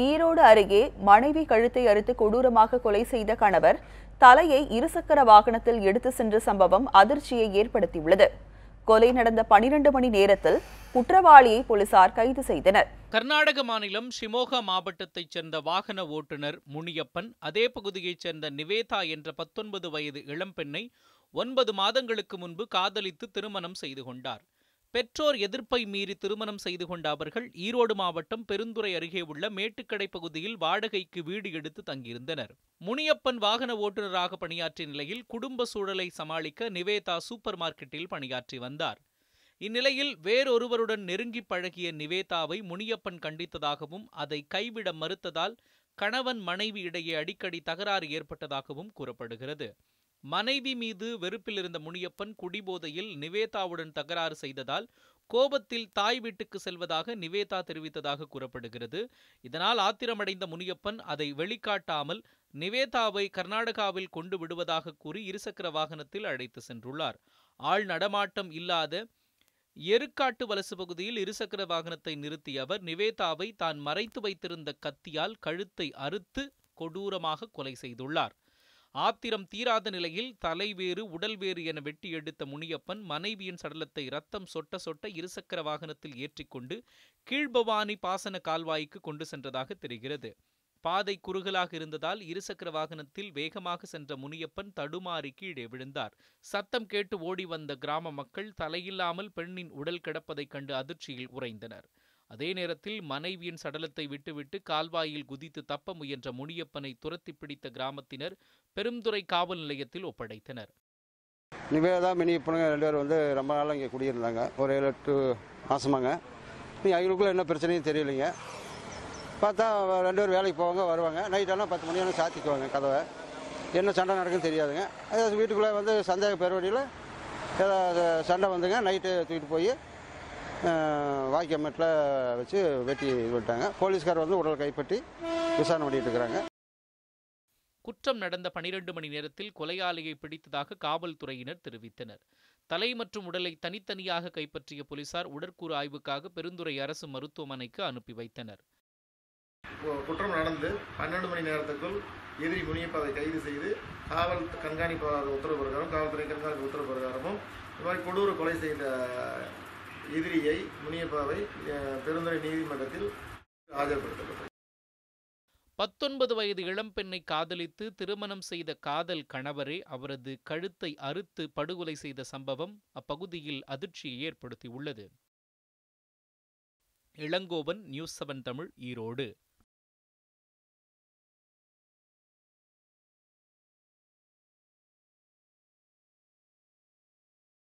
ஈரோடு அருகே மனைவி கழுத்தை அறுத்து கொடூரமாக கொலை செய்த கணவர் தலையை இருசக்கர வாகனத்தில் எடுத்து சென்ற சம்பவம் அதிர்ச்சியை ஏற்படுத்தியுள்ளது. கொலை நடந்த பனிரெண்டு மணி நேரத்தில் குற்றவாளியை போலீசார் கைது செய்தனர். கர்நாடக மாநிலம் ஷிமோகா மாவட்டத்தைச் சேர்ந்த வாகன ஓட்டுநர் முனியப்பன் அதே பகுதியைச் சேர்ந்த நிவேதா என்ற பத்தொன்பது வயது இளம்பெண்ணை ஒன்பது மாதங்களுக்கு முன்பு காதலித்து திருமணம் செய்து கொண்டார். பெற்றோர் எதிர்ப்பை மீறி திருமணம் செய்து கொண்ட அவர்கள் ஈரோடு மாவட்டம் பெருந்துறை அருகே உள்ள மேட்டுக்கடை பகுதியில் வாடகைக்கு வீடு எடுத்து தங்கியிருந்தனர். முனியப்பன் வாகன ஓட்டுநராக பணியாற்றிய நிலையில் குடும்ப சூழலை சமாளிக்க நிவேதா சூப்பர் மார்க்கெட்டில் பணியாற்றி வந்தார். இந்நிலையில் வேறொருவருடன் நெருங்கி பழகிய நிவேதாவை முனியப்பன் கண்டித்ததாகவும் அதை கைவிட மறுத்ததால் கணவன் மனைவி இடையே அடிக்கடி தகராறு ஏற்பட்டதாகவும் கூறப்படுகிறது. மனைவி மீது வெறுப்பில் இருந்த முனியப்பன் குடிபோதையில் நிவேதாவுடன் தகராறு செய்ததால் கோபத்தில் தாய் வீட்டுக்கு செல்வதாக நிவேதா தெரிவித்ததாக கூறப்படுகிறது. இதனால் ஆத்திரமடைந்த முனியப்பன் அதை வெளிக்காட்டாமல் நிவேதாவை கர்நாடகாவில் கொண்டு விடுவதாக கூறி இருசக்கர வாகனத்தில் அழைத்து சென்றுள்ளார். ஆள் நடமாட்டம் இல்லாத எருக்காட்டு வலசு பகுதியில் இருசக்கர வாகனத்தை நிறுத்திய அவர் நிவேதாவை தான் மறைத்து வைத்திருந்த கத்தியால் கழுத்தை அறுத்து கொடூரமாக கொலை செய்துள்ளார். ஆத்திரம் தீராத நிலையில் தலைவேறு உடல் வேறு என வெட்டி எடுத்த முனியப்பன் மனைவியின் சடலத்தை ரத்தம் சொட்ட சொட்ட இருசக்கர வாகனத்தில் ஏற்றிக்கொண்டு கீழ்பவானி பாசன கால்வாய்க்கு கொண்டு சென்றதாக தெரிகிறது. பாதை குறுகலாக இருந்ததால் இருசக்கர வாகனத்தில் வேகமாக சென்ற முனியப்பன் தடுமாறி கீழே விழுந்தார். சத்தம் கேட்டு ஓடி வந்த கிராம மக்கள் தலையில்லாமல் பெண்ணின் உடல் கிடப்பதைக் கண்டு அதிர்ச்சியில் உறைந்தனர். அதே நேரத்தில் மனைவியின் சடலத்தை விட்டுவிட்டு கால்வாயில் குதித்து தப்ப முயன்ற முனியப்பனை துரத்தி பிடித்த கிராமத்தினர் பெருந்துறை காவல் நிலையத்தில் ஒப்படைத்தனர். நிவேதா மினியப்பனுங்க. ரெண்டு பேரும் வந்து ரொம்ப நாளாக இங்கே குடியிருந்தாங்க. ஒரு ஏழு எட்டு மாதமாங்க நீ அவங்களுக்குள்ள என்ன பிரச்சனையும் தெரியலைங்க. பார்த்தா ரெண்டு பேரும் வேலைக்கு போவாங்க வருவாங்க. நைட்டெல்லாம் பத்து மணி ஆனால் சாத்திக்குவாங்க கதவை. என்ன சண்டை நடக்குன்னு தெரியாதுங்க. அது வீட்டுக்குள்ளே வந்து சந்தேக பெருவடியில் ஏதாவது சண்டை வந்துங்க. நைட்டு தூக்கிட்டு போய் வாக்கியமேட்டில் வச்சு வெட்டி இது பண்ணிட்டாங்க போலீஸ்கார் வந்து உடல் கைப்பற்றி விசாரணை பண்ணிட்டு இருக்கிறாங்க. குற்றம் நடந்த பனிரெண்டு மணி நேரத்தில் கொலையாளியை பிடித்ததாக காவல்துறையினர் தெரிவித்தனர். தலை மற்றும் உடலை தனித்தனியாக கைப்பற்றிய போலீசார் உடற்கூறு ஆய்வுக்காக பெருந்துறை அரசு மருத்துவமனைக்கு அனுப்பி வைத்தனர். கு- குற்றம் நடந்து பன்னெண்டு மணி நேரத்துக்குள் எதிரி முனியப்பாவை கைது செய்து காவல் கண்காணிப்பாளர் உத்தரவு பிரகாரம் காவல்துறை கண்காணிப்பு உத்தரவு பிரகாரமும் இந்த மாதிரி கொடூர கொலை செய்த எதிரியை முனியப்பாவை பெருந்துறை நீதிமன்றத்தில் ஆஜர்படுத்தப்பட்டது. பத்தொன்பது வயது இளம்பெண்ணை காதலித்து திருமணம் செய்த காதல் கணவரே அவரது கழுத்தை அறுத்து படுகொலை செய்த சம்பவம் அப்பகுதியில் அதிர்ச்சியை ஏற்படுத்தியுள்ளது. Elangovan news seven Tamil Erode.